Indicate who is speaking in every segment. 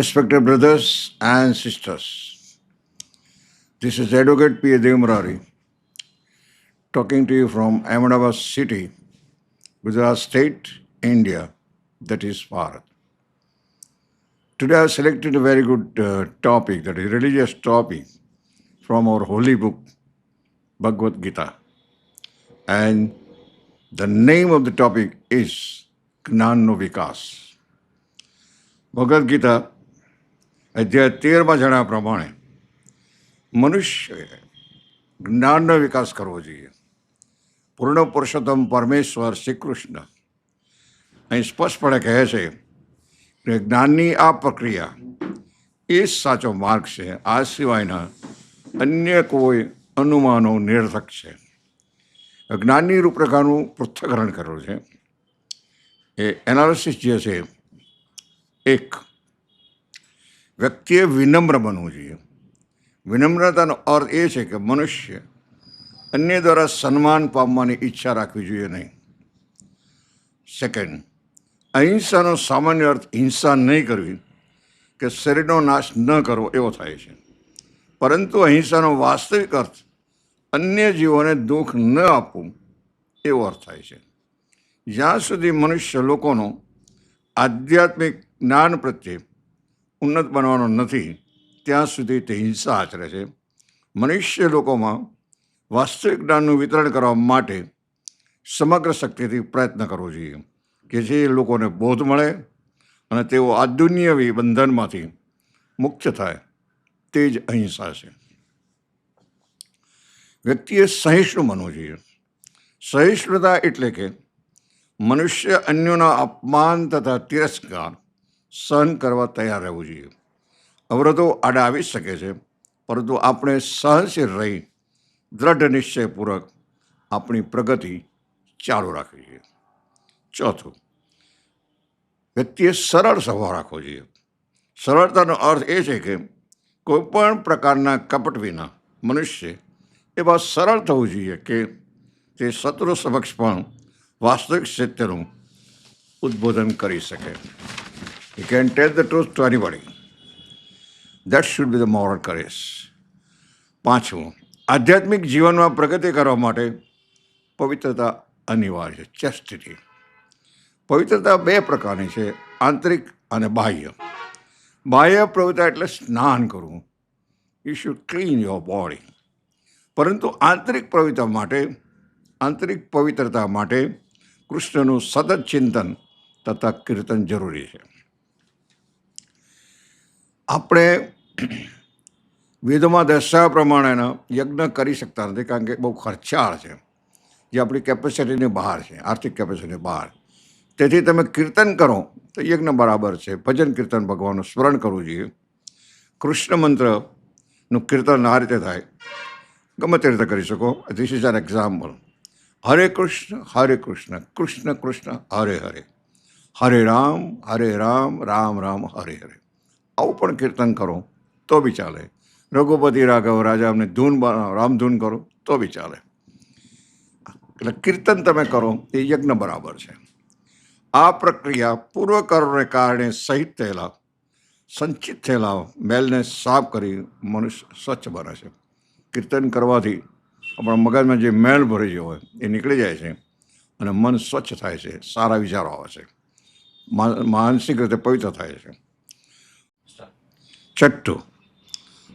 Speaker 1: Respected brothers and sisters, this is Advocate P. Murari, talking to you from Ahmedabad city, Gujarat state, India, that is Bharat. Today I selected a very good uh, topic, that is religious topic, from our holy book, Bhagavad Gita. And the name of the topic is Gnanovikas. Bhagavad Gita અધ્યાય તેરમાં જણાવ્યા પ્રમાણે મનુષ્યએ જ્ઞાનનો વિકાસ કરવો જોઈએ. પૂર્ણ પુરુષોત્તમ પરમેશ્વર શ્રી કૃષ્ણ અહીં સ્પષ્ટપણે કહે છે કે જ્ઞાનની આ પ્રક્રિયા એ જ સાચો માર્ગ છે, આ સિવાયના અન્ય કોઈ અનુમાનો નિર્થક છે. જ્ઞાનની રૂપરેખાનું પૃથ્થકરણ કરેલું છે. એ એનાલિસિસ જે છે, એક વ્યક્તિએ વિનમ્ર બનવું જોઈએ. વિનમ્રતાનો અર્થ એ છે કે મનુષ્ય અન્ય દ્વારા સન્માન પામવાની ઈચ્છા રાખવી જોઈએ નહીં. સેકન્ડ અહિંસાનો સામાન્ય અર્થ હિંસા નહીં કરવી કે શરીરનો નાશ ન કરવો એવો થાય છે. પરંતુ અહિંસાનો વાસ્તવિક અર્થ અન્ય જીવોને દુઃખ ન આપવું એવો અર્થ થાય છે. જ્યાં સુધી મનુષ્ય લોકોનો આધ્યાત્મિક જ્ઞાન પ્રત્યે ઉન્નત બનવાનો નથી. ત્યાં સુધી તે હિંસા આચરે છે. મનુષ્ય લોકોમાં વાસ્તવિક જ્ઞાનનું વિતરણ કરવા માટે સમગ્ર શક્તિથી પ્રયત્ન કરવો જોઈએ કે જે લોકોને બોધ મળે અને તેઓ આ દુનિયાવી બંધનમાંથી મુક્ત થાય. તે જ અહિંસા છે. વ્યક્તિએ સહિષ્ણુ બનવું જોઈએ. સહિષ્ણુતા એટલે કે મનુષ્ય અન્યોના અપમાન તથા તિરસ્કાર સહન કરવા તૈયાર રહેવું જોઈએ. અવરોધો આડા આવી શકે છે, પરંતુ આપણે સહનશીલ રહી, દ્રઢ નિશ્ચયપૂર્વક આપણી પ્રગતિ ચાલુ રાખવી જોઈએ. ચોથું, વ્યક્તિએ સરળ સ્વભાવ રાખવો જોઈએ. સરળતાનો અર્થ એ છે કે કોઈપણ પ્રકારના કપટ વિના મનુષ્ય એવા સરળ થવું જોઈએ કે તે શત્રુ સમક્ષ પણ વાસ્તવિક સત્યનું ઉદ્બોધન કરી શકે. You can tell the truth to anybody. That should be the moral courage. પાંચમું આધ્યાત્મિક જીવનમાં પ્રગતિ કરવા માટે પવિત્રતા અનિવાર્ય ચેસ્ટિટી પવિત્રતા બે પ્રકારની છે, આંતરિક અને બાહ્ય. બાહ્ય પ્રવિત્રતા એટલે સ્નાન કરવું. You should clean your body પરંતુ આંતરિક પવિત્રતા માટે, આંતરિક પવિત્રતા માટે કૃષ્ણનું સતત ચિંતન તથા કીર્તન જરૂરી છે. આપણે વેદોમાં દર્શાવ્યા પ્રમાણેના યજ્ઞ કરી શકતા નથી, કારણ કે બહુ ખર્ચાળ છે. જે આપણી કેપેસિટીની બહાર છે, આર્થિક કેપેસિટીની બહાર. તેથી તમે કીર્તન કરો તો યજ્ઞ બરાબર છે. ભજન કીર્તન ભગવાનનું સ્મરણ કરવું જોઈએ. કૃષ્ણ મંત્રનું કીર્તન આ રીતે થાય. ગમે તે રીતે કરી શકો. This is an example Hare Krishna Hare Krishna Krishna Krishna, Hare Hare. Hare Ram Hare Ram Ram Ram, Hare Hare. આવું પણ કીર્તન કરો, તો બી ચાલે. રઘુપતિ રાઘવ રાજાને ધૂન રામધૂન કરો, તો બી ચાલે. એટલે કીર્તન તમે કરો, એ યજ્ઞ બરાબર છે. આ પ્રક્રિયા પૂર્વકરોને કારણે સહિત થયેલા, સંચિત થયેલા મેલને સાફ કરી મનુષ્ય સ્વચ્છ બને છે. કીર્તન કરવાથી આપણા મગજમાં જે મેલ ભરી ગયો હોય, એ નીકળી જાય છે અને મન સ્વચ્છ થાય છે, સારા વિચારો આવે છે. માનસિક રીતે પવિત્ર થાય છે. છઠ્ઠું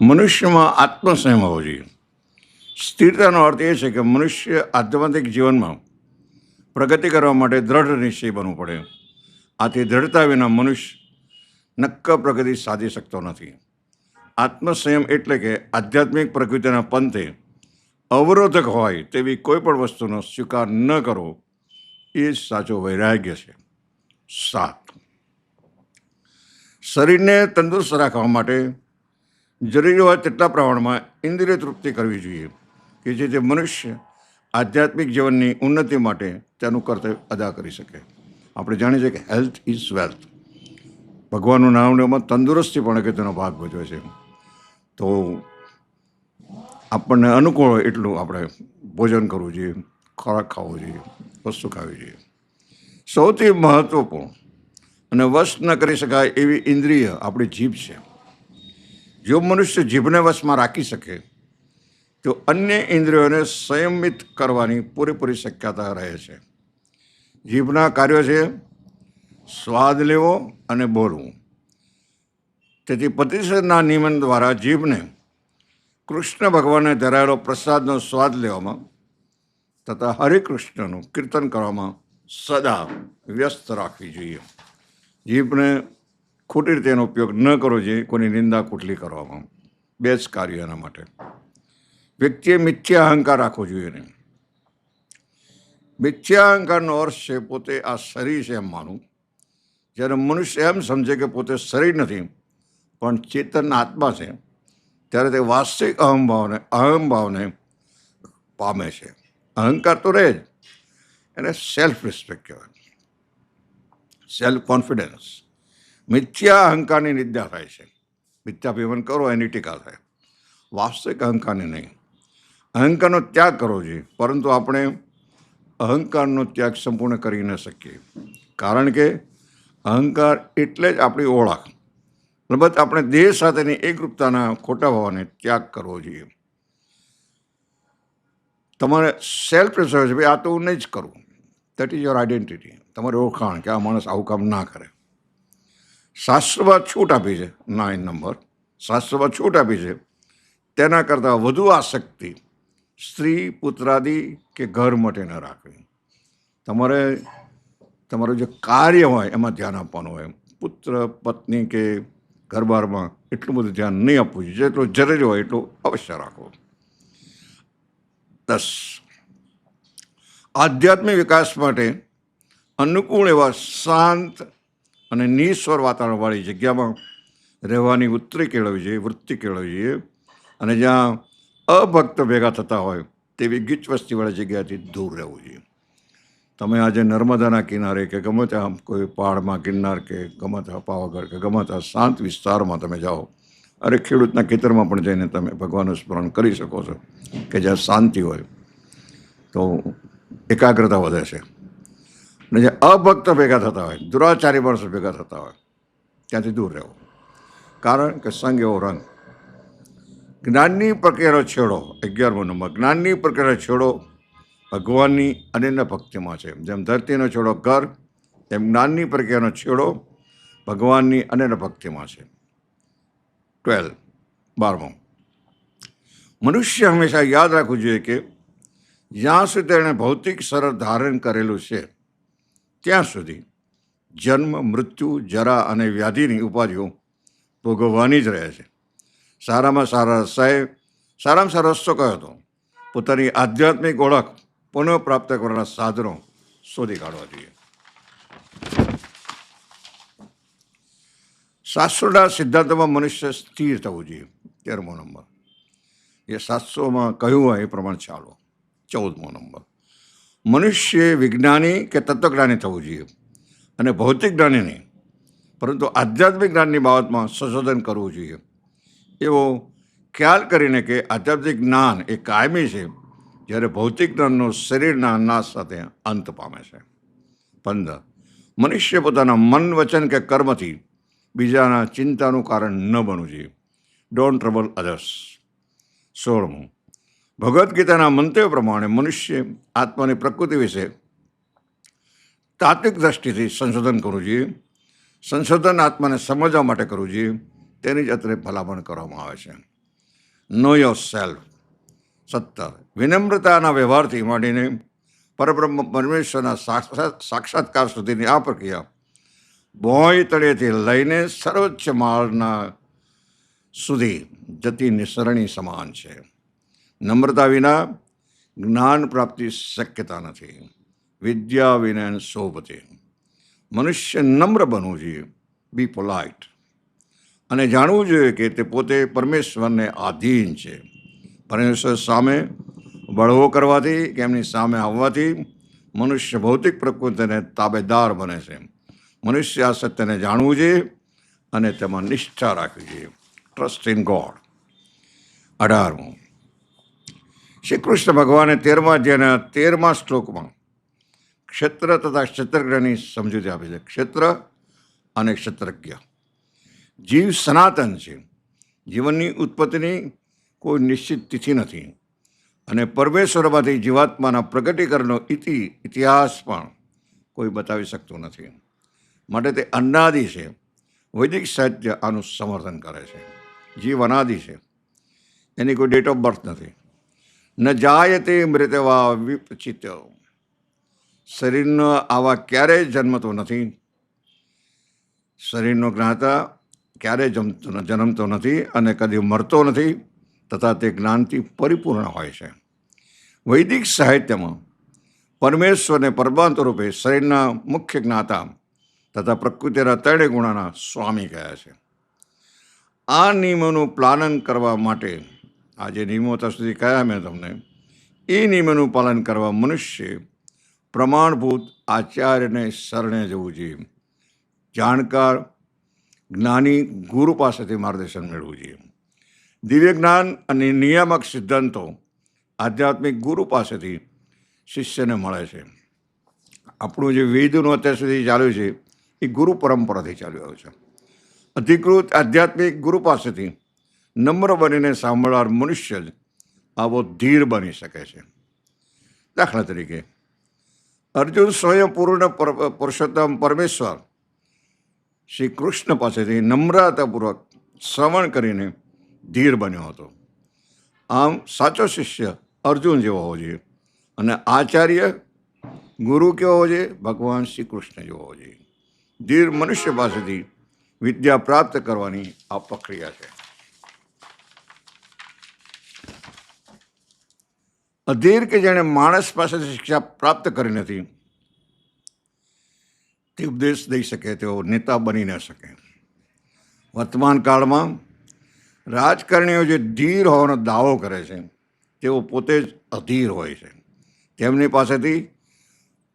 Speaker 1: મનુષ્યમાં આત્મસંયમ હોવો જોઈએ. સ્થિરતાનો અર્થ એ છે કે મનુષ્ય આધ્યાત્મિક જીવનમાં પ્રગતિ કરવા માટે દ્રઢ નિશ્ચય બનવું પડે. આથી દ્રઢતા વિના મનુષ્ય નક્કર પ્રગતિ સાધી શકતો નથી. આત્મસંયમ એટલે કે આધ્યાત્મિક પ્રકૃતિના પંથે અવરોધક હોય તેવી કોઈ પણ વસ્તુનો સ્વીકાર ન કરવો એ સાચો વૈરાગ્ય છે. સાત. શરીરને તંદુરસ્ત રાખવા માટે જરૂરી હોય તેટલા પ્રમાણમાં ઇન્દ્રિય તૃપ્તિ કરવી જોઈએ, કે જેથી મનુષ્ય આધ્યાત્મિક જીવનની ઉન્નતિ માટે તેનું કર્તવ્ય અદા કરી શકે. આપણે જાણીએ છીએ કે હેલ્થ ઇઝ વેલ્થ. ભગવાનનું નામ એમાં તંદુરસ્તી પણ કે તેનો ભાગ ભજવે છે. તો આપણને અનુકૂળ હોય એટલું આપણે ભોજન કરવું જોઈએ, ખોરાક ખાવો જોઈએ, વસ્તુ ખાવી જોઈએ. સૌથી મહત્ત્વપૂર્ણ અને વશ ન કરી શકાય એવી ઇન્દ્રિય આપણી જીભ છે. જો મનુષ્ય જીભને વશમાં રાખી શકે, તો અન્ય ઇન્દ્રિયોને સંયમિત કરવાની પૂરેપૂરી શક્યતા રહે છે. જીભના કાર્યો છે, સ્વાદ લેવો અને બોલવું. તેથી પ્રતિષેધના નિયમન દ્વારા જીભને કૃષ્ણ ભગવાને ધરાયેલો પ્રસાદનો સ્વાદ લેવામાં તથા હરિકૃષ્ણનું કીર્તન કરવામાં સદા વ્યસ્ત રાખવી જોઈએ. જીભને ખોટી રીતે એનો ઉપયોગ ન કરવો જોઈએ કોઈની નિંદા કુટલી કરવામાં. બે કાર્ય એના માટે. વ્યક્તિએ મિથ્યા અહંકાર રાખવો જોઈએ નહીં. મિથ્યા અહંકારનો અર્થ છે પોતે આ શરીર છે એમ માનું જ્યારે મનુષ્ય એમ સમજે કે પોતે શરીર નથી, પણ ચેતન આત્મા છે, ત્યારે તે વાસ્તવિક અહમભાવને અહમભાવને પામે છે. અહંકાર તો રહે જ. એને સેલ્ફ રિસ્પેક્ટ કહેવાય. સેલ્ફ કોન્ફિડન્સ મિથ્યા અહંકારની નિદ્યા થાય છે. મિથ્યા પીવન કરો, એની ટીકા થાય. વાસ્તવિક અહંકારની નહીં. અહંકારનો ત્યાગ કરવો જોઈએ, પરંતુ આપણે અહંકારનો ત્યાગ સંપૂર્ણ કરી ન શકીએ. કારણ કે અહંકાર એટલે જ આપણી ઓળખ. અલબત્ત આપણે દેહ સાથેની એકરૂપતાના ખોટા ભાવને ત્યાગ કરવો જોઈએ. તમારે સેલ્ફ પ્રેશર છે, ભાઈ, આ તો હું નહીં જ કરું. દેટ ઇઝ યોર આઈડેન્ટિટી તમારી ઓળખાણ કે આ માણસ આવું કામ ના કરે. શાસ્ત્રમાં છૂટ આપી છે, નાઇન નંબર. શાસ્ત્રમાં છૂટ આપી છે. તેના કરતાં વધુ આસક્તિ સ્ત્રી પુત્રાદિ કે ઘર માટે ન રાખવી. તમારે, તમારું જે કાર્ય હોય એમાં ધ્યાન આપવાનું હોય. પુત્ર, પત્ની કે ઘરબારમાં એટલું બધું ધ્યાન નહીં આપવું જોઈએ. જેટલું જરૂરી હોય એટલું અવશ્ય રાખવું. દસ. આધ્યાત્મિક વિકાસ માટે અનુકૂળ એવા શાંત અને નિસ્વર વાતાવરણવાળી જગ્યામાં રહેવાની ઉત્તરી કેળવવી જોઈએ, વૃત્તિ કેળવવી જોઈએ. અને જ્યાં અભક્ત ભેગા થતા હોય, તેવી ગીચ વસ્તીવાળી જગ્યાથી દૂર રહેવું જોઈએ. તમે આજે નર્મદાના કિનારે કે ગમે ત્યાં કોઈ પહાડમાં, ગિરનાર કે ગમે ત્યાં પાવાગઢ કે ગમે ત્યાં શાંત વિસ્તારમાં તમે જાઓ, અરે ખેડૂતના ખેતરમાં પણ જઈને તમે ભગવાનનું સ્મરણ કરી શકો છો કે જ્યાં શાંતિ હોય. તો એકાગ્રતા વધે છે. અને જે અભક્ત ભેગા થતા હોય, દુરાચારી માણસો ભેગા થતા હોય, ત્યાંથી દૂર રહેવું. કારણ કે સંગ એવો રંગ. જ્ઞાનની પ્રક્રિયાનો છેડો, અગિયારમો નંબર, જ્ઞાનની પ્રક્રિયાનો છેડો ભગવાનની અનન્ય ભક્તિમાં છે. જેમ ધરતીનો છેડો ઘર, તેમ જ્ઞાનની પ્રક્રિયાનો છેડો ભગવાનની અનન્ય ભક્તિમાં છે. ટ્વેલ્વ, બારમો. મનુષ્ય હંમેશા યાદ રાખવું જોઈએ કે જ્યાં સુધી એણે ભૌતિક શરીર ધારણ કરેલું છે, ત્યાં સુધી જન્મ, મૃત્યુ, જરા અને વ્યાધિની ઉપાધિઓ ભોગવવાની જ રહે છે. સારામાં સારા રસ્તાએ સારામાં સારો રસ્તો કયો હતો? પોતાની આધ્યાત્મિક ઓળખ પુનઃપ્રાપ્ત કરવાના સાધનો શોધી કાઢવા જોઈએ. શાસ્ત્રોના સિદ્ધાંતમાં મનુષ્ય સ્થિર થવું જોઈએ. તેરમો નંબર. એ શાસ્ત્રોમાં કહ્યું હોય એ પ્રમાણે ચાલો. ચૌદમો નંબર. મનુષ્ય વિજ્ઞાની કે તત્વજ્ઞાની થવું જોઈએ અને ભૌતિક જ્ઞાની નહીં પરંતુ આધ્યાત્મિક જ્ઞાનની બાબતમાં સંશોધન કરવું જોઈએ. એવો ખ્યાલ કરીને કે આધ્યાત્મિક જ્ઞાન એ કાયમી છે, જ્યારે ભૌતિક જ્ઞાનનો શરીરના નાશ સાથે અંત પામે છે. પંદર. મનુષ્ય પોતાના મન, વચન કે કર્મથી બીજાના ચિંતાનું કારણ ન બનવું જોઈએ. ડોન્ટ ટ્રબલ અધર્સ સોળમું. ભગવદ્ ગીતાના મંતવ્ય પ્રમાણે મનુષ્ય આત્માની પ્રકૃતિ વિશે તાત્વિક દ્રષ્ટિથી સંશોધન કરવું જોઈએ. સંશોધન આત્માને સમજવા માટે કરવું જોઈએ. તેની જ અત્રે ભલામણ કરવામાં આવે છે. નો યોર સેલ્ફ સત્તર. વિનમ્રતાના વ્યવહારથી માંડીને પરબ્રહ્મ પરમેશ્વરના સાક્ષાત સાક્ષાત્કાર સુધીની આ પ્રક્રિયા ભોંય તળિયેથી લઈને સર્વોચ્ચ માળના સુધી જતી નિસરણી સમાન છે. નમ્રતા વિના જ્ઞાન પ્રાપ્તિ શક્યતા નથી. વિદ્યા વિનયન શોભતે મનુષ્ય નમ્ર બનવું જોઈએ. બી પોલાઇટ અને જાણવું જોઈએ કે તે પોતે પરમેશ્વરને આધીન છે. પરમેશ્વર સામે બળવો કરવાથી કે એમની સામે આવવાથી મનુષ્ય ભૌતિક પ્રકૃતિને તાબેદાર બને છે. મનુષ્ય આ સત્યને જાણવું જોઈએ અને તેમાં નિષ્ઠા રાખવી જોઈએ. ટ્રસ્ટ ઇન ગોડ અઢારમું. શ્રી કૃષ્ણ ભગવાને તેરમા અધ્યાયના તેરમા શ્લોકમાં ક્ષેત્ર તથા ક્ષેત્રજ્ઞની સમજૂતી આપી છે. ક્ષેત્ર અને ક્ષેત્રજ્ઞ. જીવ સનાતન છે. જીવનની ઉત્પત્તિની કોઈ નિશ્ચિત તિથિ નથી. અને પરમેશ્વરમાંથી જીવાત્માના પ્રગટીકરણનો ઇતિ, ઇતિહાસ પણ કોઈ બતાવી શકતું નથી. માટે તે અનાદિ છે. વૈદિક સાહિત્ય આનું સમર્થન કરે છે. જીવ અનાદિ છે. એની કોઈ ડેટ ઓફ બર્થ નથી. ન જાય તે મૃતવા વિપચિત. શરીરનો આવા ક્યારેય જન્મતો નથી. શરીરનો જ્ઞાતા ક્યારેય જમતો જન્મતો નથી અને કદી મરતો નથી તથા તે જ્ઞાનથી પરિપૂર્ણ હોય છે. વૈદિક સાહિત્યમાં પરમેશ્વરને પરમાંત રૂપે શરીરના મુખ્ય જ્ઞાતા તથા પ્રકૃતિના ત્રણે ગુણાના સ્વામી કહ્યા છે. આ નિયમોનું પાલન કરવા માટે આ જે નિયમો અત્યાર સુધી કહ્યા મેં તમને. એ નિયમોનું પાલન કરવા મનુષ્ય પ્રમાણભૂત આચાર્યને શરણે જવું જોઈએ. જાણકાર, જ્ઞાની ગુરુ પાસેથી માર્ગદર્શન મેળવવું જોઈએ. દિવ્ય જ્ઞાન અને નિયામક સિદ્ધાંતો આધ્યાત્મિક ગુરુ પાસેથી શિષ્યને મળે છે. આપણું જે વેદનું અત્યાર સુધી ચાલ્યું છે, એ ગુરુ પરંપરાથી ચાલ્યું આવ્યું છે. અધિકૃત આધ્યાત્મિક ગુરુ પાસેથી નમ્ર બનીને સાંભળનાર મનુષ્ય જ આવો ધીર બની શકે છે. દાખલા તરીકે, અર્જુન સ્વયં પૂર્ણ પર- પુરુષોત્તમ પરમેશ્વર શ્રી કૃષ્ણ પાસેથી નમ્રતાપૂર્વક શ્રવણ કરીને ધીર બન્યો હતો. આમ સાચો શિષ્ય અર્જુન જેવો હોવો જોઈએ અને આચાર્ય ગુરુ કેવો હોવો જોઈએ? ભગવાન શ્રી કૃષ્ણ જેવો હોવો જોઈએ. ધીર મનુષ્ય પાસેથી વિદ્યા પ્રાપ્ત કરવાની આ પ્રક્રિયા છે. અધીર કે જેણે માણસ પાસેથી શિક્ષા પ્રાપ્ત કરી નથી, તે ઉપદેશ દઈ શકે, તેઓ નેતા બની ન શકે. વર્તમાન કાળમાં રાજકારણીઓ જે ધીર હોવાનો દાવો કરે છે, તેઓ પોતે જ અધીર હોય છે. તેમની પાસેથી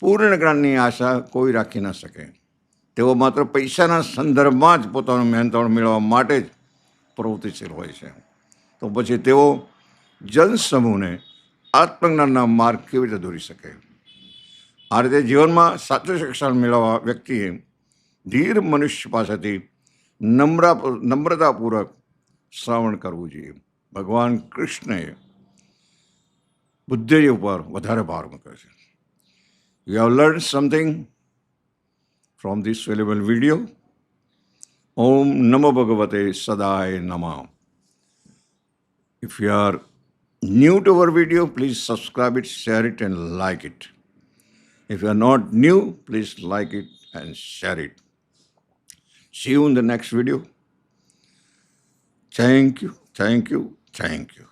Speaker 1: પૂર્ણ જ્ઞાનની આશા કોઈ રાખી ન શકે. તેઓ માત્ર પૈસાના સંદર્ભમાં જ પોતાનું મહેનતણ મેળવવા માટે જ પ્રવૃત્તિશીલ હોય છે. તો પછી તેઓ જનસમૂહને આત્મજ્ઞાનના માર્ગ કેવી રીતે દોરી શકે? આ રીતે જીવનમાં સાચું શિક્ષણ મેળવવા વ્યક્તિએ ધીર મનુષ્ય પાસેથી નમ્રા નમ્રતાપૂર્વક શ્રવણ કરવું જોઈએ. ભગવાન કૃષ્ણએ બુદ્ધિ ઉપર વધારે ભાર મૂક્યો છે. You have learn something from this valuable video ઓમ નમો ભગવતે સદાય નમા. If you are new to our video, please subscribe it, share it, and like it. If you are not new, please like it and share it. See you in the next video. Thank you, thank you, thank you.